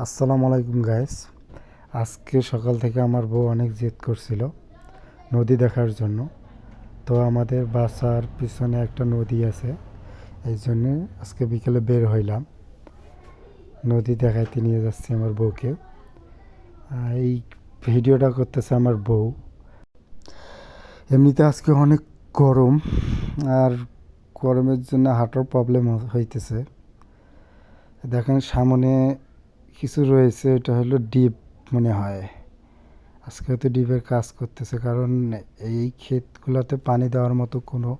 আসসালামু আলাইকুম গাইস আজকে সকাল থেকে আমার বউ অনেক জেদ করছিল নদী দেখার জন্য। তো আমাদের বাসার পিছনে একটা নদী আছে, এই জন্যে আজকে বিকেলে বের হইলাম। নদী দেখাইতে নিয়ে যাচ্ছি আমার বউকে। এই ভিডিওটা করতেছে আমার বউ। এমনিতে আজকে অনেক গরম, আর গরমের জন্য হাঁটার প্রবলেম হইতেছে। দেখেন সামনে কিছু রয়েছে, এটা হলো ডিপ মনে হয়। আজকে হয়তো ডিপের কাজ করতেছে, কারণ এই ক্ষেতগুলোতে পানি দেওয়ার মতো কোনো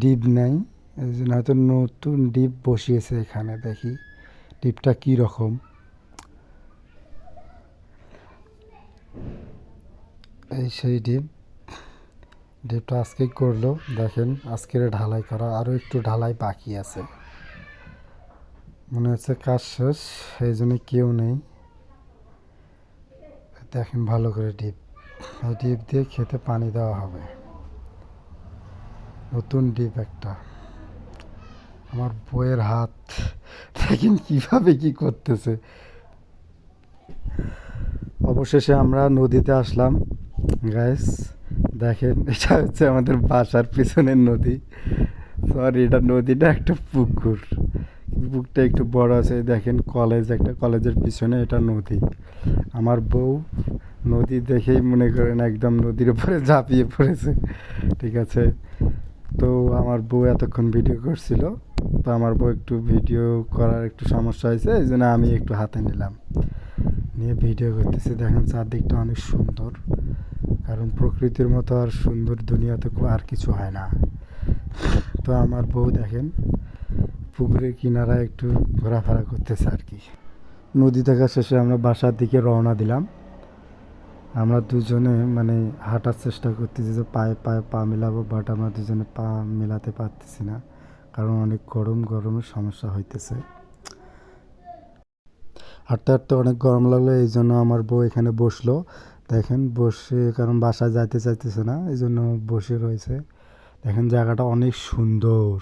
ডিপ নেই। এই জন্য হয়তো নতুন ডিপ বসিয়েছে এখানে, দেখি ডিপটা কী রকম। এই সেই ডিপ। ডিপটা আজকেই করল, দেখেন আজকের ঢালাই করা আরও একটু ঢালাই বাকি আছে। মনে হচ্ছে কাজ শেষ সেই জন্য কেউ নেই। দেখেন ভালো করে ডিপ, এই ডিপ দিয়ে খেতে পানি দেওয়া হবে। নতুন ডিপ একটা। আমার বইয়ের হাত, দেখেন কীভাবে কি করতেছে। অবশেষে আমরা নদীতে আসলাম গাইস দেখেন, এটা হচ্ছে আমাদের বাসার পিছনের নদী। সরি এটা নদীটা একটা পুকুর। বুকটা একটু বড় আছে, দেখেন কলেজ, একটা কলেজের পিছনে এটা নদী। আমার বউ নদী দেখেই মনে করেন একদম নদীর উপরে ঝাঁপিয়ে পড়েছে, ঠিক আছে? তো আমার বউ এতক্ষণ ভিডিও করছিল, তো আমার বউ একটু ভিডিও করার একটু সমস্যা হয়েছে, এই জন্য আমি একটু হাতে নিলাম। নিয়ে ভিডিও করতেছি, দেখেন চারদিকটা অনেক সুন্দর, কারণ প্রকৃতির মতো আর সুন্দর দুনিয়াতে আর কিছু হয় না। তো আমার বউ দেখেন পুকুরের কিনারায় একটু ঘোরাফেরা করতেছে আর কি। নদী দেখা শেষে আমরা বাসার দিকে রওনা দিলাম। আমরা দুজনে মানে হাঁটার চেষ্টা করতেছি যে পায়ে পায়ে পা মেলাবো বাট আমরা দুজনে পা মেলাতে পারতেছি না। কারণ অনেক গরম গরমের সমস্যা হইতেছে। হাঁটতে হাঁটতে অনেক গরম লাগল, এই জন্য আমার বউ এখানে বসল। দেখেন, বসে কারণ বাসায় যাইতে চাইতেছে না, এই জন্য বসে রয়েছে। দেখেন, জায়গাটা অনেক সুন্দর।